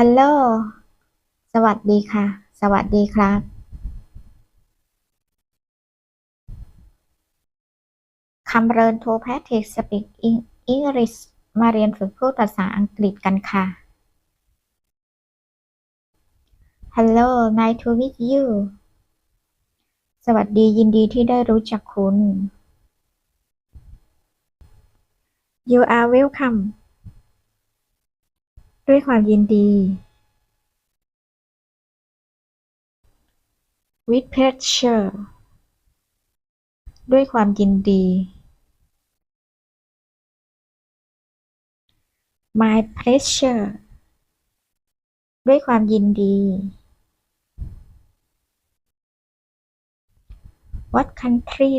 ฮัลโหล สวัสดีค่ะ สวัสดีครับ คำเริญโทรแพทริกสปีกอังกฤษมาเรียนฝึกพูดภาษาอังกฤษกันค่ะ Hello nice to meet you สวัสดียินดีที่ได้รู้จักคุณ You are welcome ด้วยความยินดี With pleasure ด้วยความยินดี My pleasure ด้วยความยินดี What country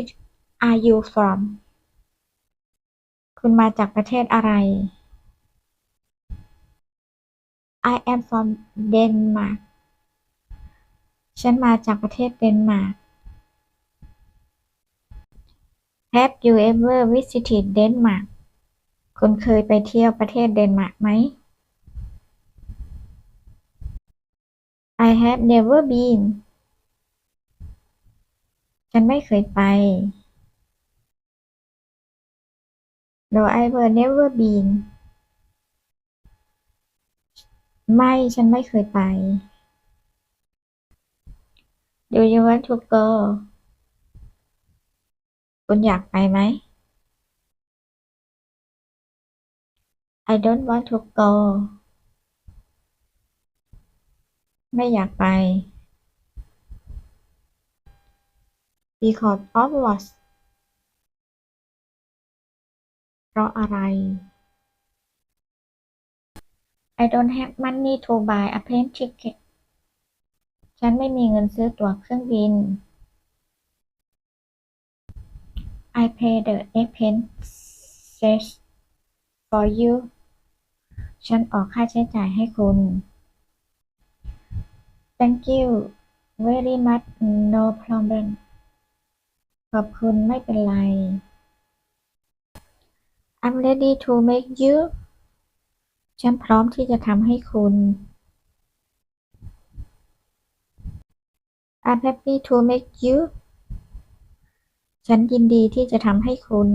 are you from คุณมาจากประเทศอะไร I am from Denmark ฉันมาจากประเทศเดนมาร์ก Have you ever visited Denmark คุณเคยไปเที่ยวประเทศเดนมาร์กไหม I have never been ฉันไม่เคยไป No I have never been ไม่ฉันไม่เคยไป Do you want to go คุณอยากไปไหม I don't want to go ไม่อยากไป Because of what เพราะอะไร I don't have money to buy a plane ticket ฉันไม่มีเงินซื้อตั๋วเครื่องบิน I pay the expenses for you ฉันออกค่าใช้จ่ายให้คุณ Thank you very much no problem ขอบคุณไม่เป็นไร I'm ready to make you ฉันพร้อมที่จะทำให้คุณ I'm happy to make you ฉันยินดีที่จะทำให้คุณ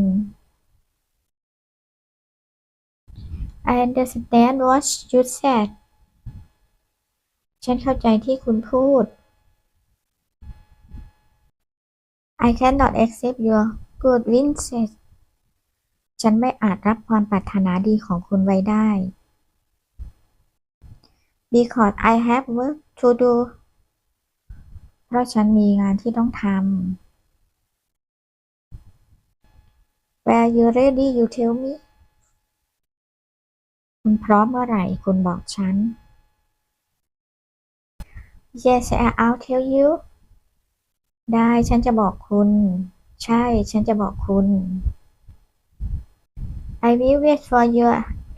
I understand what you said ฉันเข้าใจที่คุณพูด I cannot accept your good wishes ฉันไม่อาจรับความปรารถนาดีของคุณไว้ได้ Because I have work to do เพราะฉันมีงานที่ต้องทำ Where you ready you tell me คุณพร้อมเมื่อไหร่คุณบอกฉัน Yes I'll tell you ได้ฉันจะบอกคุณ ใช่ ฉันจะบอกคุณ I will wait for your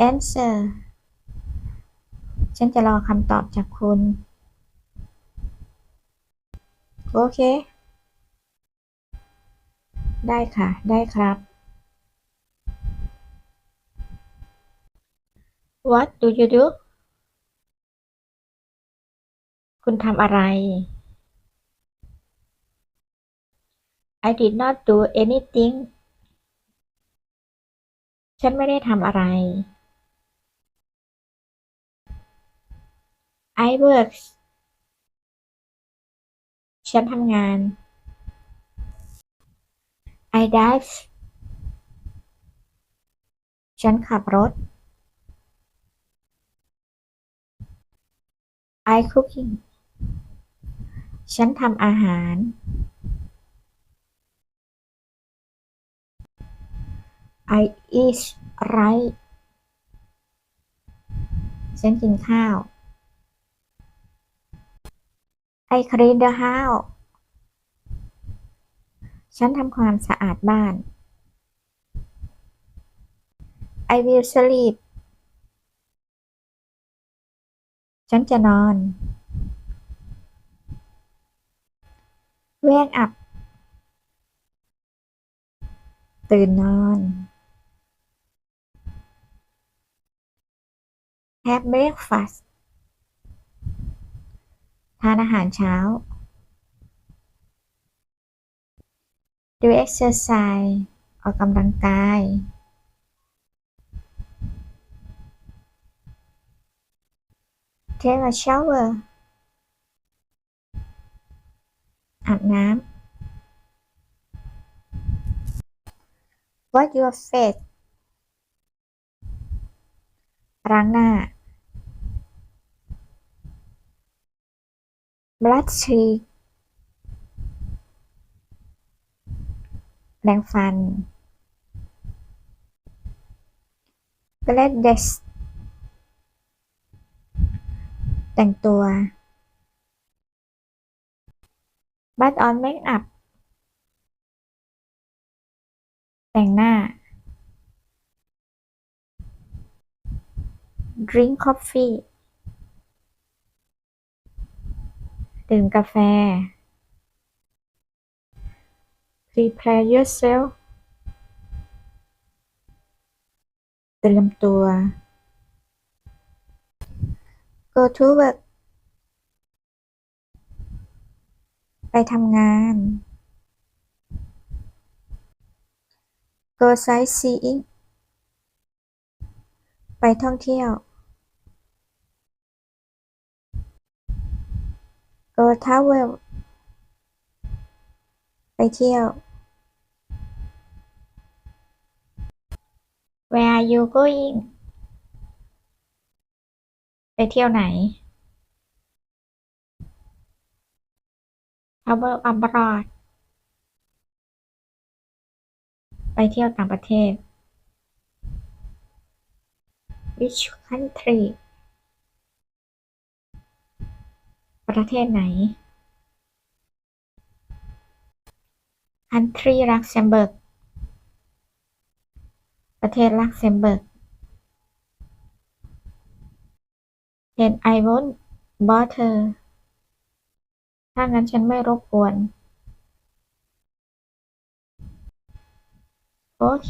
answer ฉันจะรอคำตอบจากคุณ โอเค ได้ค่ะ ได้ครับ What do you do คุณทำอะไร I did not do anything ฉันไม่ได้ทำอะไร I work ฉันทำงาน I drive ฉันขับรถ I cooking ฉันทำอาหาร I eat rice ฉันกินข้าว I clean the house ฉันทำความสะอาดบ้าน I will sleep ฉันจะนอน Wake up ตื่นนอน Have breakfast ทานอาหารเช้า do exercise ออกกำลังกาย take a shower อาบน้ำ wash your face ล้างหน้า brush teeth แปรงฟัน get dressed แต่งตัว put on makeup แต่งหน้า drink coffee ดื่มกาแฟ prepare yourself เตรียมตัว go to work ไปทำงาน go sightseeing ไปท่องเที่ยว go travel ไปเที่ยว where are you going ไปเที่ยวไหน travel abroad ไปเที่ยวต่างประเทศ which country ประเทศไหน country Luxembourg ประเทศลักเซมเบิร์ก then I won't bother ถ้างั้นฉันไม่รบกวน โอเค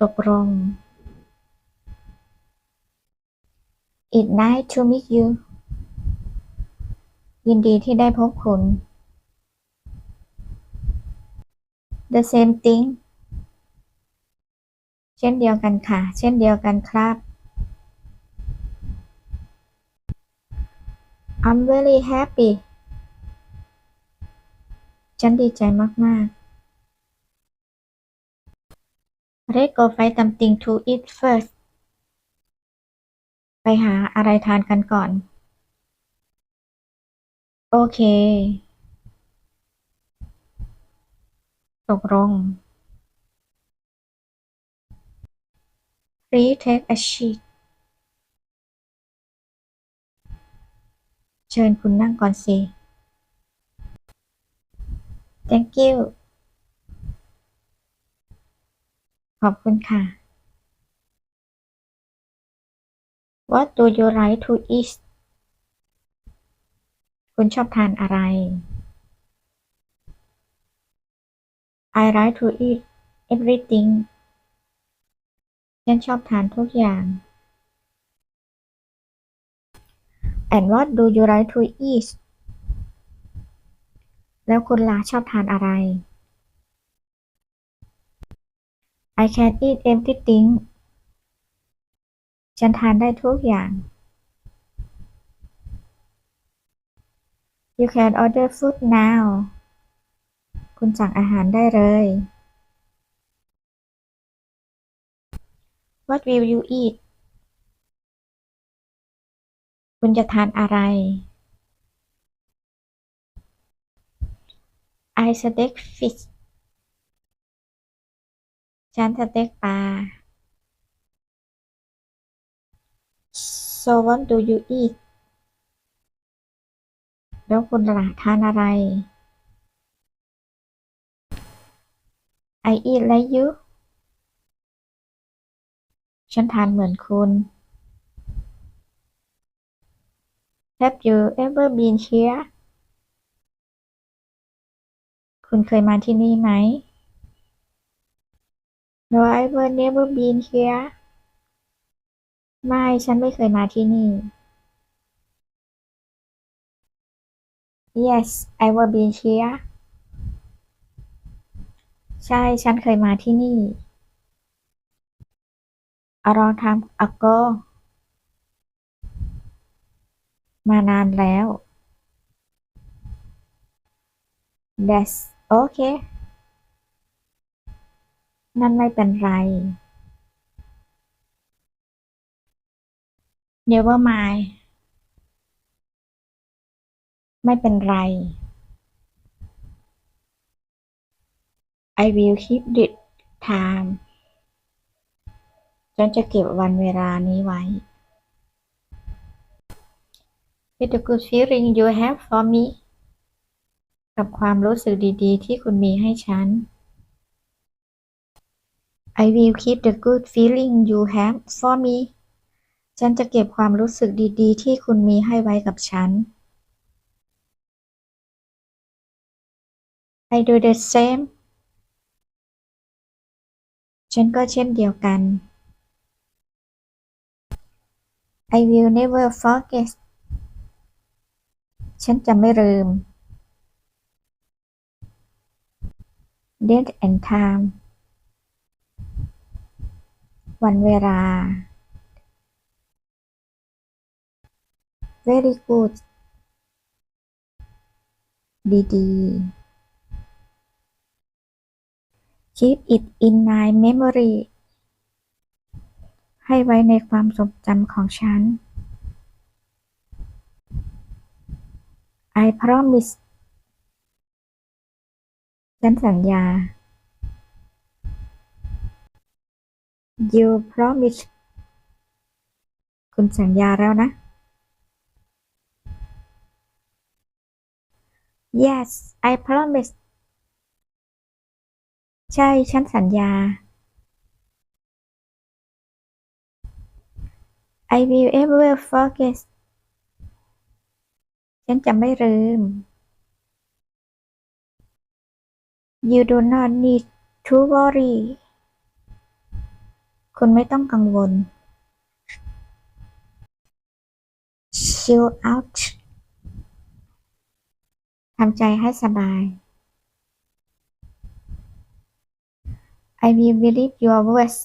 ตกลง It's nice to meet you ยินดีที่ได้พบคุณ The same thing เช่นเดียวกันค่ะ เช่นเดียวกันครับ I'm very happy ฉันดีใจมาก ๆ Let's go find something to eat first หาอะไรทานกันก่อน โอเค ตกลง Please take a seat เชิญคุณนั่งก่อนสิ Thank you ขอบคุณค่ะ What do you like to eat คุณชอบทานอะไร I like to eat everything ฉันชอบทานทุกอย่าง And what do you like to eat แล้วคุณล่ะชอบทานอะไร I can eat everything ฉันทานได้ทุกอย่าง You can order food now คุณสั่งอาหารได้เลย What will you eat คุณจะทานอะไร I steak fish ฉันสเต็กปลา So what do you eat แล้วคุณล่ะทานอะไร I eat like you ฉันทานเหมือนคุณ Have you ever been here คุณเคยมาที่นี่ไหม No I've never been here ไม่ ฉันไม่เคยมาที่นี่ Yes I will be here ใช่ ฉันเคยมาที่นี่ A long time ago มานานแล้ว That's okay นั่นไม่เป็นไร Never mind ไม่เป็นไร I will keep the time ฉันจะเก็บวันเวลานี้ไว้ With the good feeling you have for me กับความรู้สึกดีๆ ที่คุณมีให้ฉัน I will keep the good feeling you have for me ฉันจะเก็บความรู้สึกดีๆ ที่คุณมีให้ไว้กับฉัน I do the same ฉันก็เช่นเดียวกัน I will never forget ฉันจะไม่ลืม Date and time วันเวลา Very good ดี ๆ Keep it in my memory ให้ไว้ในความทรงจำของฉัน I promise ฉันสัญญา You promise คุณสัญญาแล้วนะ Yes I promise ใช่ ฉันสัญญา I will ever forget ฉันจะไม่ลืม You do not need to worry คุณไม่ต้องกังวล Chill out ทำใจให้สบาย I will believe your words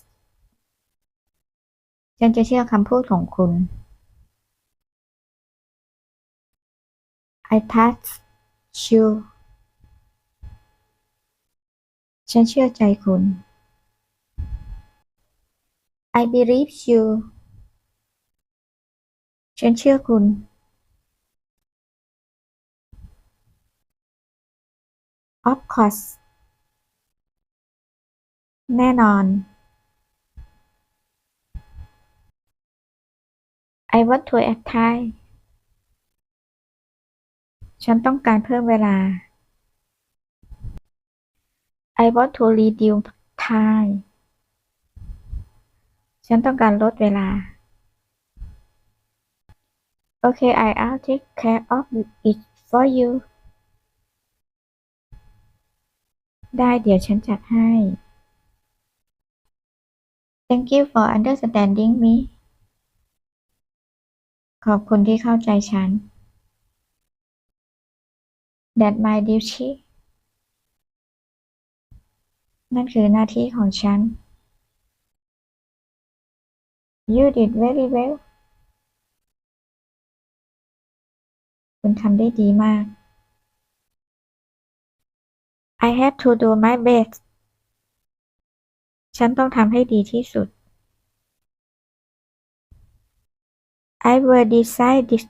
ฉันจะเชื่อคำพูดของคุณ I trust you ฉันเชื่อใจคุณ I believe you ฉันเชื่อคุณ Of course แน่นอน I want to add time ฉันต้องการเพิ่มเวลา I want to reduce time ฉันต้องการลดเวลา Okay I'll take care of it for you ได้เดี๋ยวฉันจัดให้ Thank you for understanding me ขอบคุณที่เข้าใจฉัน That my duty นั่นคือหน้าที่ของฉัน You did very well คุณทำได้ดีมาก I have to do my best ฉันต้องทำให้ดีที่สุด I will decide this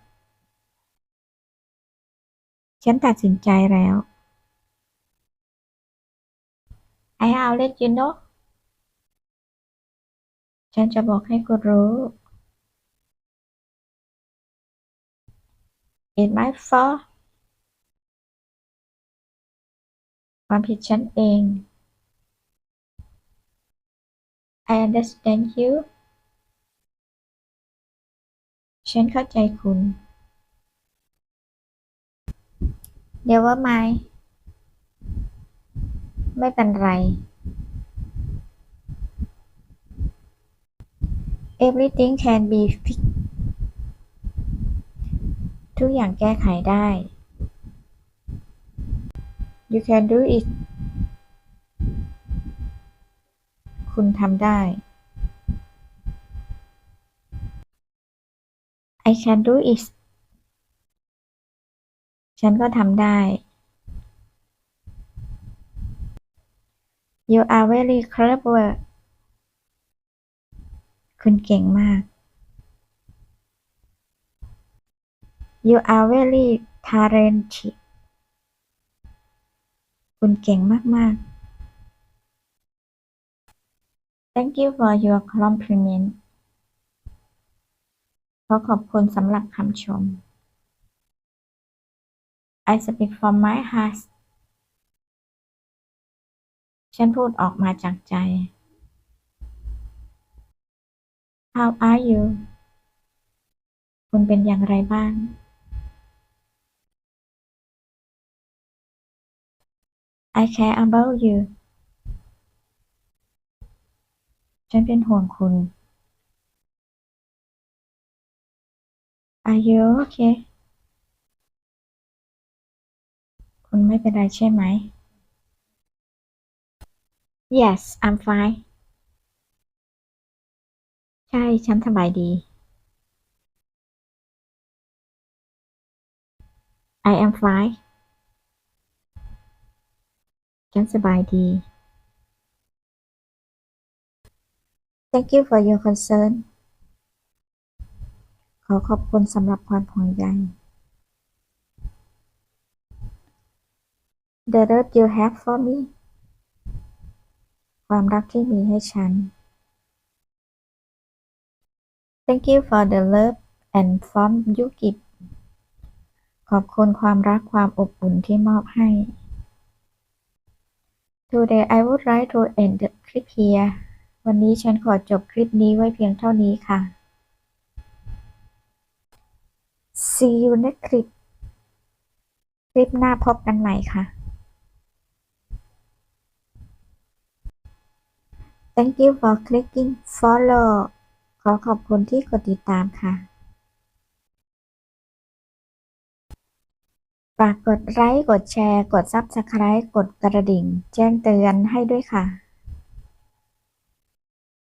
ฉันตัดสินใจแล้ว I'll let you know ฉันจะบอกให้คุณรู้ It's my fault ความผิดฉันเอง I understand you ฉันเข้าใจคุณ Never mind ไม่เป็นไร Everything can be fixed ทุกอย่างแก้ไขได้ you can do it คุณทำได้ I can do it ฉันก็ทำได้ You are very clever คุณเก่งมาก You are very talented คุณเก่งมาก ๆ Thank you for your compliment ขอขอบคุณสำหรับคำชม I speak from my heart ฉันพูดออกมาจากใจ How are you คุณเป็นอย่างไรบ้าง I care about you ฉันเป็นห่วงคุณ Are you okay คุณไม่เป็นไรใช่ไหม Yes I'm fine ใช่ ฉันสบายดี I am fine ฉันสบายดี Thank you for your concern ขอขอบคุณสำหรับความห่วงใย The love you have for me ความรักที่มีให้ฉัน Thank you for the love and warmth you give ขอบคุณความรักความอบอุ่นที่มอบให้ Today I would like to end the clip here วันนี้ฉันขอจบคลิปนี้ไว้เพียงเท่านี้ค่ะ See you next clip คลิปหน้าพบกันใหม่ค่ะ Thank you for clicking follow ขอขอบคุณที่กดติดตามค่ะ ฝากกดไลค์ กดแชร์ กด Subscribe กดกระดิ่ง แจ้งเตือนให้ด้วยค่ะ